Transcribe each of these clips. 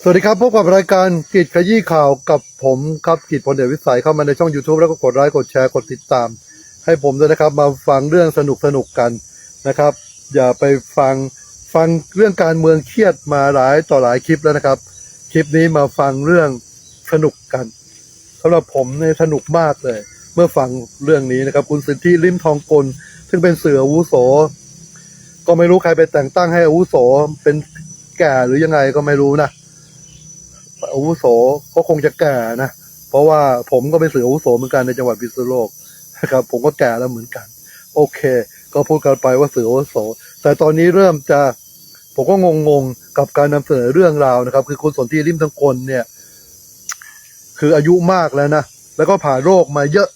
สวัสดีครับพบกับรายการกิจขยี้ข่าวกับผมครับกิจพลเดชวิสัยเข้ามาในช่อง YouTube แล้วก็กดไลค์กดแชร์กดติดตาม ให้ผมด้วยนะครับ มาฟังเรื่องสนุกสนุกกันนะครับ อย่าไปฟังฟังเรื่องการเมืองเครียดมาหลายต่อหลายคลิปแล้วนะครับ คลิปนี้มาฟังเรื่องสนุกกันสำหรับผมเนี่ยสนุกมากเลย เมื่อฟังเรื่องนี้นะครับ คุณสิทธิริมทองกล ซึ่งเป็นเสืออาวุโส ก็ไม่รู้ใครไปแต่งตั้งให้อาวุโสเป็นแก่หรือยังไงก็ไม่รู้นะ อาวุโสก็คงจะแก่นะเพราะว่าผมก็เป็นเสืออาวุโสเหมือนกันในจังหวัดพิษณุโลกนะครับ ผมก็แก่แล้วเหมือนกัน โอเค ก็พูดกันไปว่าเสืออาวุโส แต่ตอนนี้เริ่มจะผมก็งงๆกับการนำเสนอเรื่องราวนะครับ คือคุณสนธิริมทั้งคนเนี่ย คืออายุมากแล้วนะแล้วก็ผ่านโรคมาเยอะ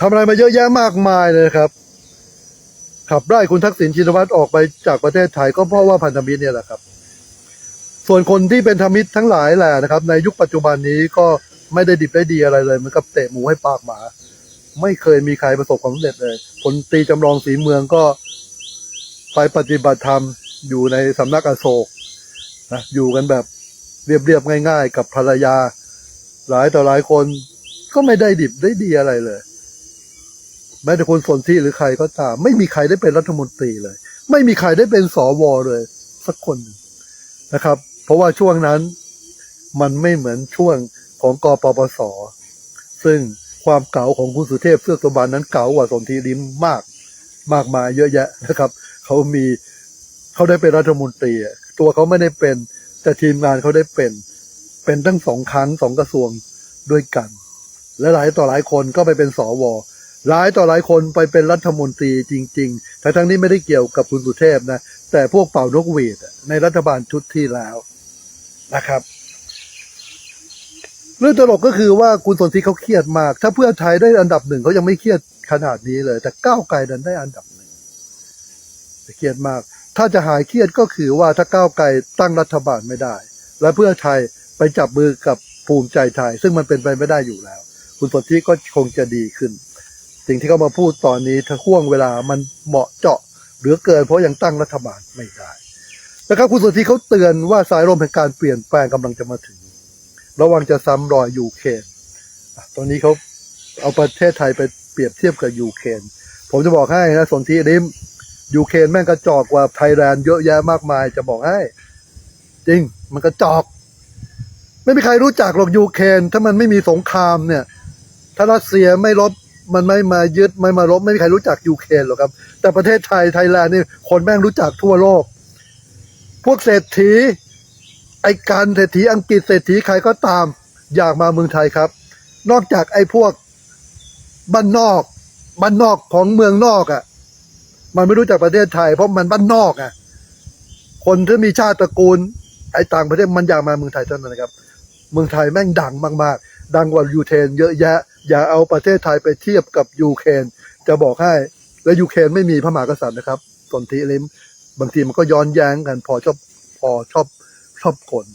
ทำอะไรมาเยอะแยะมากมายเลยครับ ขับไล่คุณทักษิณชินวัตรออกไปจากประเทศไทยก็เพราะว่าพันธมิตรเนี่ยแหละครับ ส่วนคนที่เป็นธรรมิตรทั้งหลายแหละนะครับ ในยุคปัจจุบันนี้ก็ไม่ได้ดิบได้ดีอะไรเลยเหมือนกับเตะหมูให้ปากหมา ไม่เคยมีใครประสบความสำเร็จเลยพลตีจำลองสีเมืองก็ไปปฏิบัติธรรมอยู่ในสำนักอโศกนะอยู่กันแบบเรียบๆง่ายๆ กับภรรยา หลายต่อหลายคนก็ไม่ได้ดิบได้ดีอะไรเลย แม้แต่คนสนที่หรือใครก็ตาม ไม่มีใครได้เป็นรัฐมนตรีเลย ไม่มีใครได้เป็นสวเลย สักคนนะครับ เพราะว่าช่วงนั้นมันไม่เหมือนช่วงของกปปส ซึ่งความเก๋าของคุณสุเทพเสื้อสมบันนั้นเก๋ากว่าสนธิริมมากมากมายเยอะแยะนะครับ เขามีเขาได้เป็นรัฐมนตรี ตัวเขาไม่ได้เป็น แต่ทีมงานเขาได้เป็น เป็นตั้งสองครั้งสองกระทรวงด้วยกัน และหลายต่อหลายคนก็ไปเป็นสวหลายต่อหลายคนไปเป็นรัฐมนตรีจริง ๆ ทั้งนี้ไม่ได้เกี่ยวกับคุณสุเทพนะ แต่พวกเป่านกหวีดในรัฐบาลชุดที่แล้วนะครับ เรื่องตลกก็คือว่าคุณสนธิเขาเครียดมาก ถ้าเพื่อไทยได้อันดับหนึ่งเขายังไม่เครียดขนาดนี้เลย แต่ก้าวไกลดันได้อันดับหนึ่งเครียดมาก ถ้าจะหายเครียดก็คือว่าถ้าก้าวไกลตั้งรัฐบาลไม่ได้ และเพื่อไทยไปจับมือกับภูมิใจไทย ซึ่งมันเป็นไปไม่ได้อยู่แล้ว คุณสนธิก็คงจะดีขึ้น สิ่งที่เขามาพูดตอนนี้ถ้าห่วงเวลามันเหมาะเจาะเหลือเกินเพราะยังตั้งรัฐบาลไม่ได้นะครับคุณสนธิเขาเตือนว่าสายลมแห่งการเปลี่ยนแปลงกำลังจะมาถึง ระวังจะซ้ำรอยยูเครนตอนนี้เขาเอาประเทศไทยไปเปรียบเทียบกับยูเครนผมจะบอกให้นะสนธิริมยูเครนแม่งกระจอกกว่าไทยแลนด์เยอะแยะมากมาย จะบอกให้ จริง มันกระจอก ไม่มีใครรู้จักหรอกยูเครนถ้ามันไม่มีสงครามเนี่ย ถ้ารัสเซียไม่รบ มันไม่มายึดไม่มารบไม่มีใครรู้จักยูเครนหรอกครับ แต่ประเทศไทยไทยแลนด์นี่คนแม่งรู้จักทั่วโลก พวกเศรษฐี ไอการเศรษฐีอังกฤษเศรษฐีใครก็ตาม อยากมาเมืองไทยครับ นอกจากไอพวกบ้านนอกบ้านนอกของเมืองนอกอะ่ะ มันไม่รู้จักประเทศไทย เพราะมันบ้านนอกอะ่ะ คนที่มีชาติตระกูล ไอต่างประเทศมันอยากมาเมืองไทยเท่านั้นนะครับ เมืองไทยแม่งดังมาก ๆ ดังกว่ายูเครนเยอะแยะ อย่าเอาประเทศไทยไปเทียบกับยูเครนจะบอกให้และยูเครนไม่มีพระมหากษัตริย์นะครับสนธิลิมบางทีมันก็ย้อนแย้งกันพอชอบพอชอบชอบคน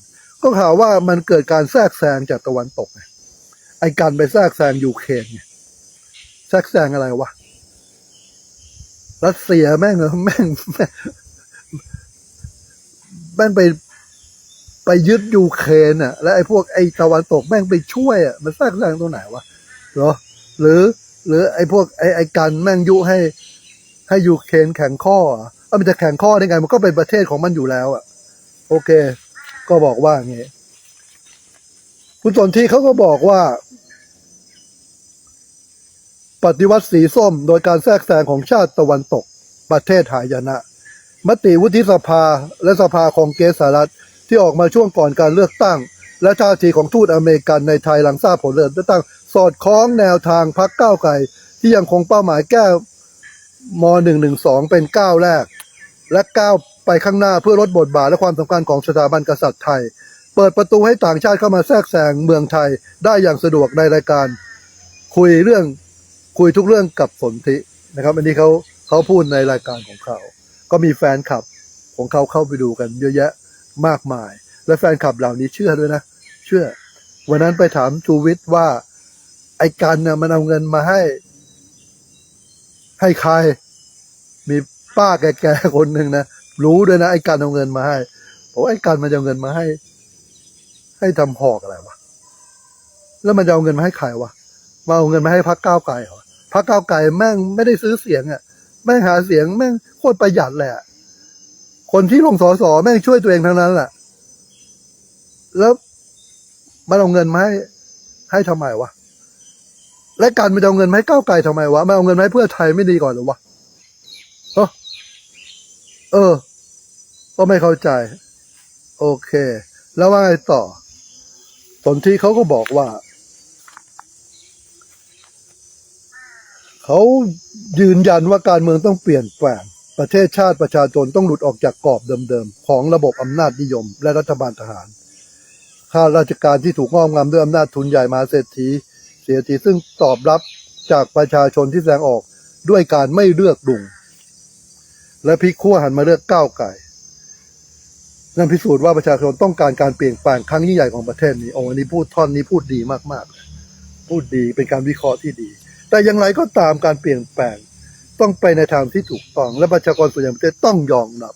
ก็ข่าวว่ามันเกิดการแทรกแซงจากตะวันตกไงไอการไปแทรกแซงยูเครนไงแทรกแซงอะไรวะรัสเซียแม่งแม่งแม่งแม่งไปไปยึดยูเครนอะ แล้วไอ้พวกไอ้ตะวันตกแม่งไปช่วยอะมันแทรกแซงตรงไหนวะ เหรอ หรือ หรือไอ้พวกไอ้ไอ้กันแม่งยุให้ ให้ยูเครนแข่งข้ออะเอ้ามันจะแข่งข้อได้ไง มันก็เป็นประเทศของมันอยู่แล้วอะ โอเค ก็บอกว่าอย่างงี้คุณสนที่เขาก็บอกว่า ปฏิวัติสีส้ม โดยการแทรกแซงของชาติตะวันตก ประเทศหายนะ มติวุฒิสภาและสภาของเกสสหรัฐที่ออกมาช่วงก่อนการเลือกตั้ง และท่าทีของทูตอเมริกันในไทยหลังทราบผลเลือกตั้ง สอดคล้องแนวทางพักก้าวไกลที่ยังคงเป้าหมายแก้ม .112 เป็นก้าวแรก และก้าวไปข้างหน้าเพื่อลดบทบาทและความสำคัญของสถาบันกษัตริย์ไทย เปิดประตูให้ต่างชาติเข้ามาแทรกแซงเมืองไทยได้อย่างสะดวกในรายการ คุยเรื่องคุยทุกเรื่องกับสนธินะครับ อันนี้เขาเขาพูดในรายการของเขา ก็มีแฟนคลับของเขาเข้าไปดูกันเยอะแยะมากมาย และแฟนคลับเหล่านี้เชื่อด้วยนะ เชื่อ วันนั้นไปถามชูวิทย์ว่า ไอ้กันเนี่ยมันเอาเงินมาให้ ให้ใคร มีป้าแก่ๆคนหนึ่งนะรู้ด้วยนะไอ้กันเอาเงินมาให้บอกไอ้กันมันจะเอาเงินมาให้ ให้ทำหอกอะไรวะแล้วมันจะเอาเงินมาให้ใครวะมาเอาเงินมาให้พักก้าวไกลเหรอพักก้าวไกลแม่งไม่ได้ซื้อเสียงอะแม่งหาเสียงแม่งโคตรประหยัดเละคนที่ลงสอสอแม่งช่วยตัวเองทั้งนั้นแหละแล้วมันเอาเงินมาให้ให้ทำไมวะ และการมันจะเอาเงินมาให้ก้าวไกลทำไมวะมันเอาเงินมาให้เพื่อไทยไม่ดีก่อนหรือวะเออเออ ก็ไม่เข้าใจ โอเค แล้วว่าไงต่อสนที่เขาก็บอกว่าเขายืนยันว่าการเมืองต้องเปลี่ยนแปลงประเทศชาติประชาชนต้องหลุดออกจากกรอบเดิมๆ ของระบบอำนาจนิยม และรัฐบาลทหาร ข้าราชการที่ถูกงอกงามด้วยอำนาจทุนใหญ่มาเศรษฐี สียทีซึ่งตอบรับจากประชาชนที่แสดงออกด้วยการไม่เลือกดุง และพลิกขั้วหันมาเลือกก้าวไก่นั่นพิสูจน์ว่าประชาชนต้องการการเปลี่ยนแปลงครั้งยิ่งใหญ่ของประเทศนี้โอ้อันนี้พูดท่อนนี้พูดดีมากๆ พูดดีเป็นการวิเคราะห์ที่ดี แต่อย่างไรก็ตามการเปลี่ยนแปลงต้องไปในทางที่ถูกต้อง และประชากรส่วนใหญ่ประเทศต้องยอมรับ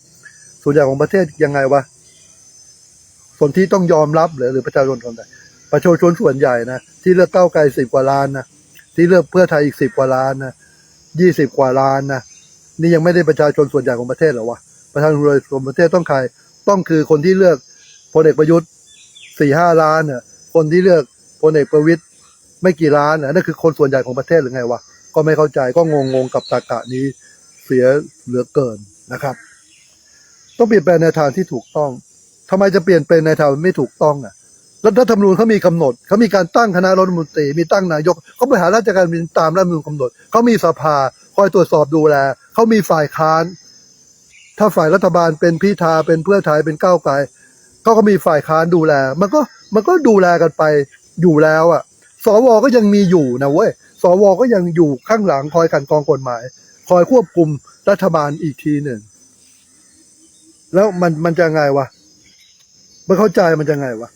ส่วนใหญ่ของประเทศยังไงวะส่วนที่ต้องยอมรับหรือหรือประชาชนคนใด ประชาชนส่วนใหญ่นะที่เลือกเก้าไกลสิบกว่าล้านนะที่เลือกเพื่อไทยอีกสิบกว่าล้านนะยี่สิบกว่าล้านนะนี่ยังไม่ได้ประชาชนส่วนใหญ่ของประเทศหรอวะประชาชนส่วนประเทศต้องใครต้องคือคนที่เลือกพลเอกประยุทธ์สี่ห้าล้านเนี่ยคนที่เลือกพลเอกประวิตยไม่กี่ล้านน่ะนั่นคือคนส่วนใหญ่ของประเทศหรือไงวะก็ไม่เข้าใจก็งงงๆกับตากะนี้เสียเหลือเกินนะครับ ต้องเปลี่ยนแปลงในทางที่ถูกต้องทำไมจะเปลี่ยนแปลงในทางไม่ถูกต้องอะ รัฐธรรมนูญเขามีกำหนดเขามีการตั้งคณะรัฐมนตรีมีตั้งนายกเขาบริหารราชการเป็นตามรัฐธรรมนูญกำหนดเขามีสภาคอยตรวจสอบดูแลเขามีฝ่ายค้าน ถ้าฝ่ายรัฐบาลเป็นพิธาเป็นเพื่อไทยเป็นก้าวไกลเขาก็มีฝ่ายค้านดูแล มันก็มันก็ดูแลกันไปอยู่แล้วอะสวก็ยังมีอยู่นะเว้ยสวก็ยังอยู่ข้างหลังคอยกันกองกฎหมาย คอยควบคุมรัฐบาลอีกทีหนึ่งแล้วมันมันจะไงวะไม่เข้าใจมันจะไงวะ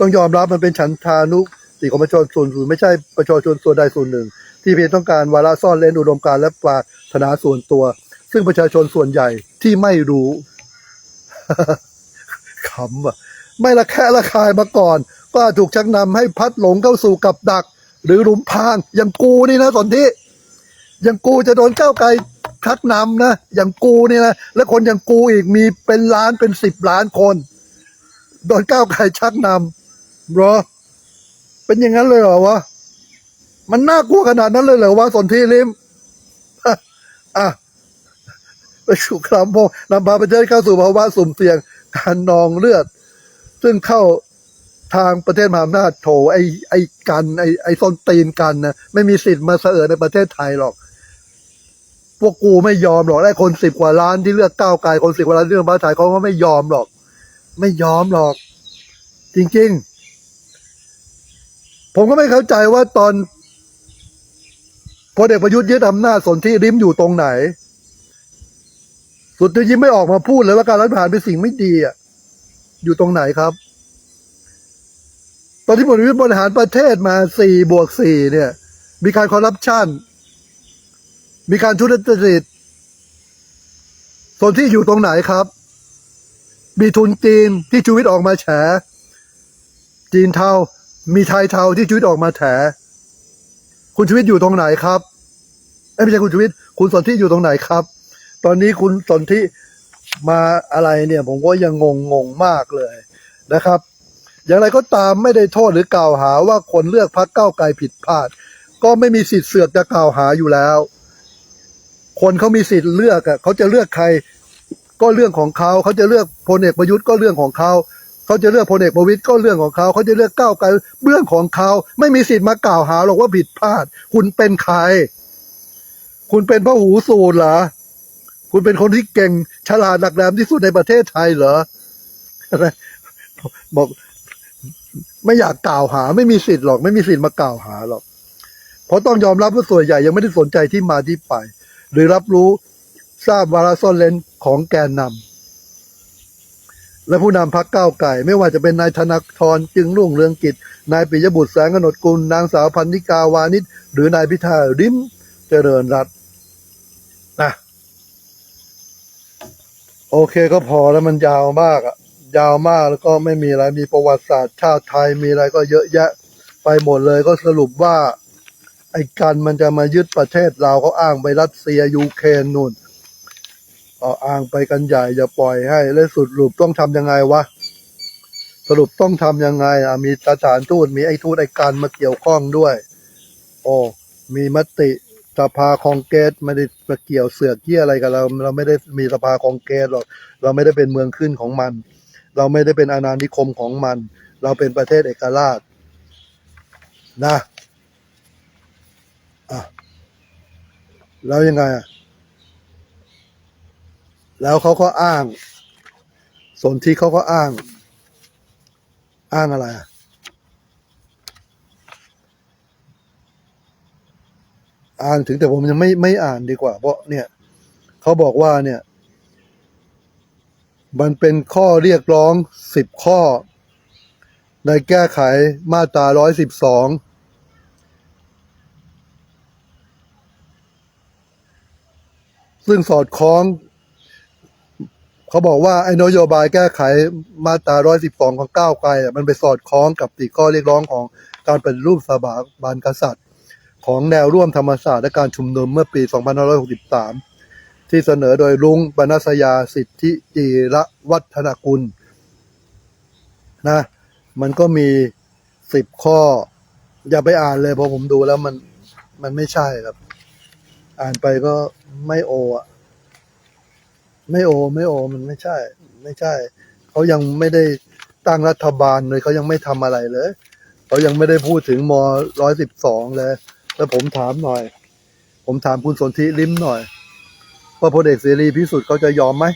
ต้องยอมรับมันเป็นฉันทานุสิของประชาชนส่วนไม่ใช่ประชาชนส่วนใดส่วนหนึ่ง ที่เพียงต้องการวาระซ่อนเล่นอุดมการณ์และปรารถนาส่วนตัว ซึ่งประชาชนส่วนใหญ่ที่ไม่รู้ขำอะไม่ละแค่ละคายมาก่อนก็ถูกชักนำให้พัดหลงเข้าสู่กับดัก หรือหลุมพรางอย่างกูนี่นะสนที่อย่างกูจะโดนก้าวไกลชักนำนะอย่างกูนี่นะและคนอย่างกูอีกมีเป็นล้านเป็นสิบล้านคน โดนก้าวไกลชักนำเห รอ เป็นอย่างนั้นเลยเหรอวะ มันน่ากลัวขนาดนั้นเลยเหรอวะสนที่ลิม อะอะไปสู่ครามพงนำพาประเทศเข้าสู่ภาวะสุ่มเสี่ยงการนองเลือด ซึ่งเข้าทางประเทศมหาอำนาจโถไอไอกัน ไอไอส้นตีนกันนะไม่มีสิทธิ์มาเสอในประเทศไทยหรอก พวกกูไม่ยอมหรอกไอ้คนสิบกว่าล้านที่เลือกก้าวไกลคนสิบกว่าล้านที่เลือกพรรคไทยเขาก็ไม่ยอมหรอก ไม่ยอมหรอก จริง ๆ ผมก็ไม่เข้าใจว่าตอนพลเอกประยุทธ์ยึดอำนาจสนที่ริมอยู่ตรงไหน สุดที่ยิ้มไม่ออกมาพูดเลยว่าการรัฐประหารเป็นสิ่งไม่ดีอะอยู่ตรงไหนครับ ตอนที่พลเอกประยุทธ์บริหารประเทศมาสี่บวกสี่เนี่ย มีการคอร์รัปชันมีการทุจริตส่วนที่อยู่ตรงไหนครับ มีทุนจีนที่ชูวิทย์ออกมาแฉจีนเทา มีไทยเทาที่ชูวิทย์ออกมาแฉคุณชูวิทย์อยู่ตรงไหนครับไม่ใช่คุณชูวิทย์คุณสนที่อยู่ตรงไหนครับ ตอนนี้คุณสนที่มาอะไรเนี่ย ผมก็ยังงงงงมากเลยนะครับ อย่างไรก็ตามไม่ได้โทษหรือกล่าวหาว่าคนเลือกพรรคก้าไกลผิดพลาด ก็ไม่มีสิทธิ์เสือกจะกล่าวหาอยู่แล้ว คนเขามีสิทธิ์เลือกอะเขาจะเลือกใคร ก็เรื่องของเขาเขาจะเลือกพลเอกประยุทธ์ก็เรื่องของเขา เขาจะเลือกพลเอกประวิตยก็เรื่องของเขาเขาจะเลือกก้าวไกลเรื่องของเขาไม่มีสิทธิ์มากล่าวหาหรอกว่าผิดพลาด คุณเป็นใคร คุณเป็นพระหูสูตรเหรอคุณเป็นคนที่เก่งฉลาดหลักแหลมที่สุดในประเทศไทยเหรออะไรบอกไม่อยากกล่าวหา ไม่มีสิทธิ์หรอก ไม่มีสิทธิ์มากล่าวหาหรอก เพราะต้องยอมรับว่าส่วนใหญ่ยังไม่ได้สนใจที่มาที่ไป หรือรับรู้ทราบวาระซ่อนเลนของแกนนำ และผู้นำพักก้าวไก่ ไม่ว่าจะเป็นนายธนทรจึงรุ่งเรืองกิจ นายปิยบุตรแสงกนดกุล นางสาวพันนิกาวานิชหรือนายพิธาริมเจริญรัตน์นะโอเคก็พอแล้วมันยาวมากอะยาวมากแล้วก็ไม่มีอะไรมีประวัติศาสตร์ชาติไทยมีอะไรก็เยอะแยะ ไปหมดเลยก็สรุปว่า ไอ้กันมันจะมายึดประเทศเราเขาอ้างไปรัสเซียยูเครนนู่น เอาอ้างไปกันใหญ่จะปล่อยให้แล้วสุดรูปต้องทำยังไงวะสรุปต้องทำยังไงอะมีสถานทูตมีไอ้ทูตไอ้การมาเกี่ยวข้องด้วย โอ้มีมติสภาคองเกรสไม่ได้มาเกี่ยวเสือกเกี่ยอะไรกับเรา เราไม่ได้มีสภาคองเกรสหรอกเราไม่ได้เป็นเมืองขึ้นของมัน เราไม่ได้เป็นอาณานิคมของมัน เราเป็นประเทศเอกราชนะอะแล้วยังไงอะ แล้วเขาก็อ้าง สนที่เขาก็อ้าง อ้างอะไรอะอ่านถึงแต่ผมยังไม่ไม่อ่านดีกว่า เพราะเนี่ยเขาบอกว่าเนี่ย มันเป็นข้อเรียกร้องสิบข้อ ในแก้ไขมาตราร้อยสิบสองซึ่งสอดคล้อง เขาบอกว่าไอ้นโยบายแก้ไขมาตราร้อยสิบสองของก้าวไกลมันไปสอดคล้องกับสี่ข้อเรียกร้องของการเป็นรูปสถาบันกษัตริย์ ของแนวร่วมธรรมศาสตร์และการชุมนุมเมื่อปี 2563 ที่เสนอโดยลุงบรรณสยาสิทธิจีระวัฒนกุลนะมันก็มีสิบข้อ อย่าไปอ่านเลยเพราะผมดูแล้วมันมันไม่ใช่ครับ อ่านไปก็ไม่โออะ ไม่โอ ไม่โอ มันไม่ใช่ ไม่ใช่ เขายังไม่ได้ตั้งรัฐบาลเลยเขายังไม่ทำอะไรเลย เขายังไม่ได้พูดถึงมร้อยสิบสองเลย แล้วผมถามหน่อย ผมถามคุณสนธิลิ้มหน่อยว่าพลเอกเสรีพิสุทธิ์เขาจะยอมไหม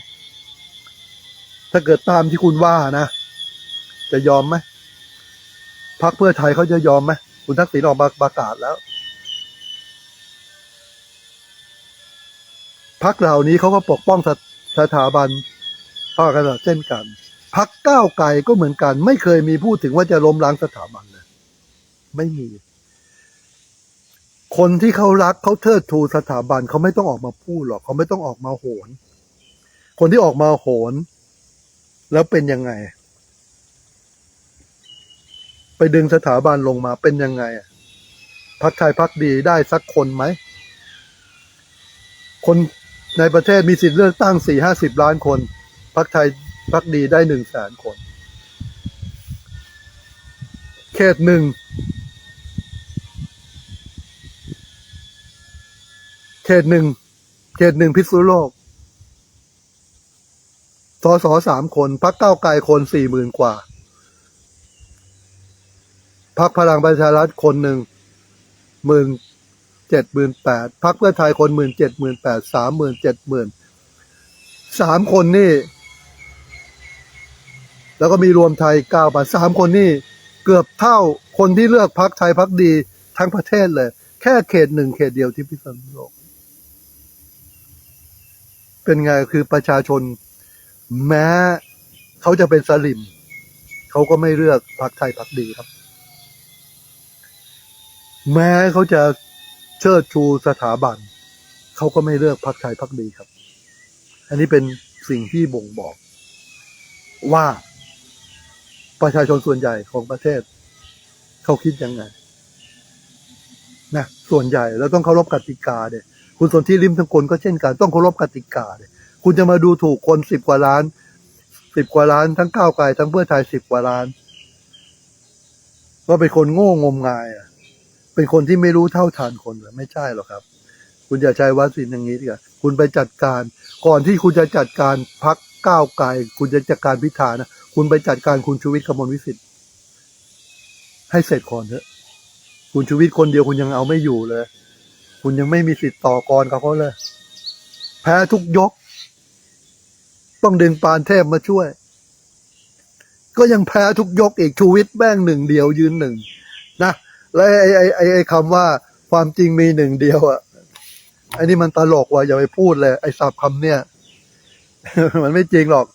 ถ้าเกิดตามที่คุณว่านะ จะยอมไหมพักเพื่อไทยเขาจะยอมไหมคุณทักษิณออกมาประกาศแล้วพักเหล่านี้เขาก็ปกป้อง สถาบันพระมหากษัตริย์เช่นกันพักก้าวไกลก็เหมือนกัน ไม่เคยมีพูดถึงว่าจะล้มล้างสถาบันเลย ไม่มี คนที่เขารักเขาเทิดทูสถาบันเขาไม่ต้องออกมาพูดหรอกเขาไม่ต้องออกมาโหน คนที่ออกมาโหน แล้วเป็นยังไง ไปดึงสถาบันลงมาเป็นยังไงพักไทยพักดีได้สักคนไหมคน ในประเทศมีสิทธิ์เลือกตั้งสี่ห้าสิบล้านคนพักไทยพักดีได้หนึ่งแสนคน เขตหนึ่งเขตหนึ่งเขตหนึ่งพิษณุโลกสสสามคนพักเก้าไกลคนสี่หมื่นกว่าพักพลังประชารัฐคนหนึ่งหมื่น เจ็ดหมื่นแปดพักเพื่อไทยคนหมื่นเจ็ดหมื่นแปดสามหมื่นเจ็ดหมื่นสามคนนี่ แล้วก็มีรวมไทยเก้าบาทสามคนนี่ เกือบเท่าคนที่เลือกพักไทยพักดีทั้งประเทศเลย แค่เขตหนึ่งเขตเดียวที่พิษณุโลกเป็นไงคือประชาชน แม้เขาจะเป็นสลิมเขาก็ไม่เลือกพักไทยพักดีครับ แม้เขาจะ เชิดชูสถาบัน เขาก็ไม่เลือกพักไทยพักดีครับ อันนี้เป็นสิ่งที่บ่งบอก ว่าประชาชนส่วนใหญ่ของประเทศ เขาคิดยังไงนะส่วนใหญ่แล้วต้องเคารพกติกาเด็คุณสนที่ริมทั้งคนก็เช่นกันต้องเคารพกติกาเด็คุณจะมาดูถูกคนสิบกว่าล้านสิบกว่าล้านทั้งก้าวไกลทั้งเพื่อไทยสิบกว่าล้านว่าเป็นคนโง่งมงายอะ เป็นคนที่ไม่รู้เท่าทันคนเหรอไม่ใช่หรอกครับ คุณอย่าใช้วัดสินอย่างนี้ดีกว่าคุณไปจัดการ ก่อนที่คุณจะจัดการพักก้าวไกลคุณจะจัดการพิธานะคุณไปจัดการคุณชูวิทย์กมลวิสิทธิ์ให้เสร็จก่อนเถอะคุณชูวิทย์คนเดียวคุณยังเอาไม่อยู่เลย คุณยังไม่มีสิทธิ์ต่อกรกับเขาเลย แพ้ทุกยก ต้องดึงปานเทพมาช่วย ก็ยังแพ้ทุกยกอีกชูวิทย์แม่งหนึ่งเดียวยืนหนึ่งนะ และไอ้ไอ้ไอ้ไอ้คำว่าความจริงมีหนึ่งเดียวอะไอ้นี่มันตลกว่ะอย่าไปพูดเลย ไอ้ศัพท์คำเนี่ย มันไม่จริงหรอก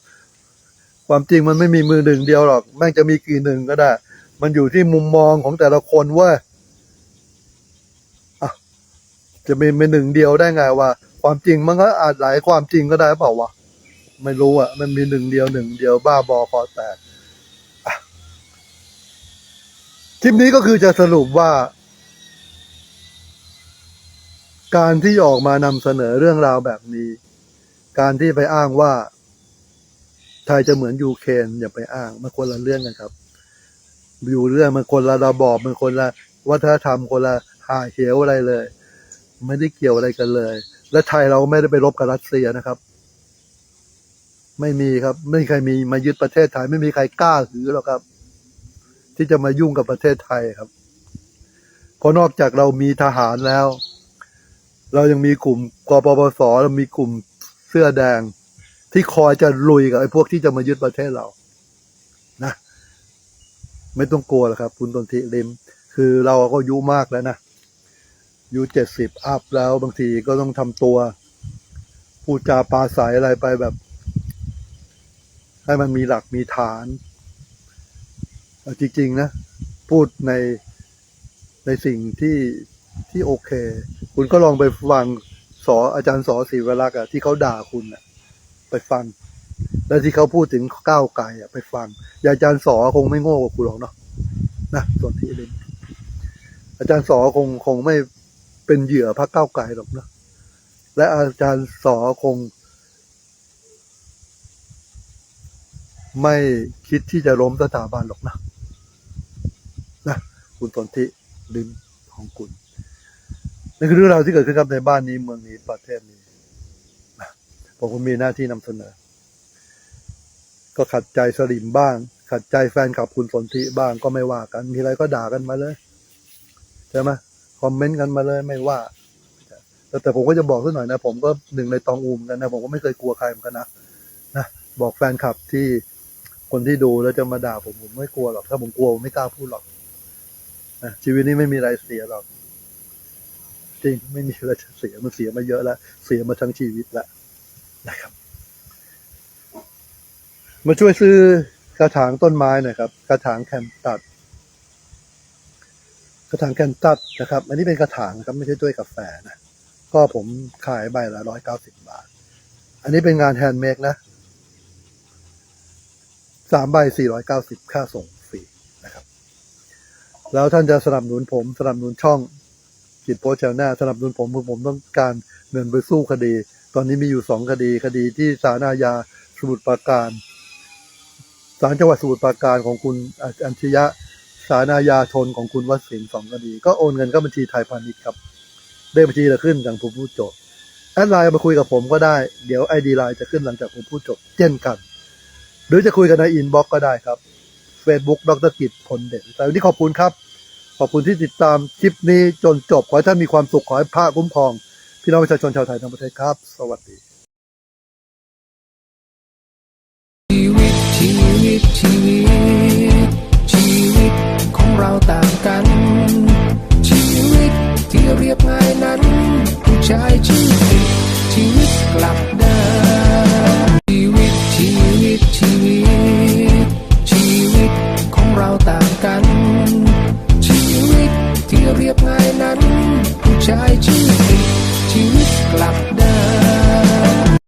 ความจริงมันไม่มีมือหนึ่งเดียวหรอก แม่งจะมีกี่หนึ่งก็ได้ มันอยู่ที่มุมมองของแต่ละคนว่าจะมีเป็นหนึ่งเดียวได้ไงวะความจริงมันก็อาจหลายความจริงก็ได้เปล่าวะไม่รู้อะ มันมีหนึ่งเดียวหนึ่งเดียวบ้าบอคอแตกอะ คลิปนี้ก็คือจะสรุปว่า การที่ออกมานำเสนอเรื่องราวแบบนี้ การที่ไปอ้างว่า ไทยจะเหมือนยูเครนอย่าไปอ้างมันคนละเรื่องกันครับอยู่เรื่องมันคนละระบอบมันคนละวัฒนธรรมคนละหาเหวอะไรเลย ไม่ได้เกี่ยวอะไรกันเลย และไทยเราไม่ได้ไปรบกับรัสเซียนะครับ ไม่มีครับ ไม่มีใครมีมายึดประเทศไทย ไม่มีใครกล้าถือหรอกครับ ที่จะมายุ่งกับประเทศไทยครับ เพราะนอกจากเรามีทหารแล้ว เรายังมีกลุ่มกปปสเรามีกลุ่มเสื้อแดง ที่คอยจะลุยกับไอ้พวกที่จะมายึดประเทศเรา นะ ไม่ต้องกลัวหรอกครับ คุณตนทิริม คือเราก็อายุมากแล้วนะอายุเจ็ดสิบอัพแล้วบางทีก็ต้องทำตัวพูดจาปาสายอะไรไปแบบ ให้มันมีหลักมีฐาน จริง ๆ นะ พูดในในสิ่งที่ที่โอเค คุณก็ลองไปฟังสออาจารย์สอศิวรักษ์อะที่เขาด่าคุณอะไปฟัง แล้วที่เขาพูดถึงก้าวไกลอะไปฟังอย่าอาจารย์สอคงไม่โง่กว่าคุณหรอกเนาะนะส่วนที่เล่นอาจารย์สอคงคงไม่เป็นเหยื่อพรรคก้าวไกลหรอกเนาะและอาจารย์สอคง ไม่คิดที่จะล้มสถาบันหรอกนะ คุณสนธิลิมของคุณนี่คือเรื่องราวที่เกิดขึ้นครับในบ้านนี้เมืองนี้ประเทศนี้ผมก็มีหน้าที่นำเสนอ ก็ขัดใจสลิมบ้าง ขัดใจแฟนคลับคุณสนธิบ้างก็ไม่ว่ากัน มีอะไรก็ด่ากันมาเลยใช่ไหมคอมเมนต์กันมาเลยไม่ว่าแต่แต่ผมก็จะบอกสักหน่อยนะ ผมก็หนึ่งในตองอูมกันนะผมก็ไม่เคยกลัวใครเหมือนกันนะนะบอกแฟนคลับที่คนที่ดูแล้วจะมาด่าผมผมไม่กลัวหรอกถ้าผมกลัวผมไม่กล้าพูดหรอก ชีวิตนี้ไม่มีอะไรเสียหรอกจริงไม่มีอะไรจะเสียมันเสียมาเยอะแล้วเสียมาทั้งชีวิตแล้วนะครับ มาช่วยซื้อกระถางต้นไม้หน่อยครับ กระถางแคนตัด กระถางแคนตัดนะครับ อันนี้เป็นกระถางครับไม่ใช่ถ้วยกาแฟนะก็ผมขายใบละร้อยเก้าสิบบาท อันนี้เป็นงานแฮนด์เมดนะสามใบสี่ร้อยเก้าสิบค่าส่ง แล้วท่านจะสนับสนุนผมสนับสนุนช่องจิตโพสแชนแนลสนับสนุนผมคือผมต้องการเงินไปสู้คดี ตอนนี้มีอยู่สองคดี คดีที่ศาลอาญาสมุทรปราการศาลจังหวัดสมุทรปราการของคุณอัญชยะศาลอาญาชนของคุณวสินสองคดี ก็โอนเงินเข้าบัญชีไทยพาณิชย์ครับ ได้บัญชีจะขึ้นหลังผมพูดจบแอดไลน์มาคุยกับผมก็ได้เดี๋ยวไอดีไลน์จะขึ้นหลังจากผมพูดจบเช่นกัน หรือจะคุยกันในอินบ็อกก็ได้ครับ Facebook ดรกิจพลเด่นแต่วันนี้ขอบคุณครับ ขอบคุณที่ติดตามคลิปนี้จนจบ ขอให้ท่านมีความสุข ขอให้พระคุ้มครอง พี่น้องประชาชนชาวไทยทั้งประเทศครับ สวัสดี ชีวิตชีวิตชีวิต ชีวิตของเราต่างกัน ชีวิตที่เรียบง่ายนั้นผู้ชายชื่อติดชีวิตกลับ ใช้ชีวิตชีวิตกลับ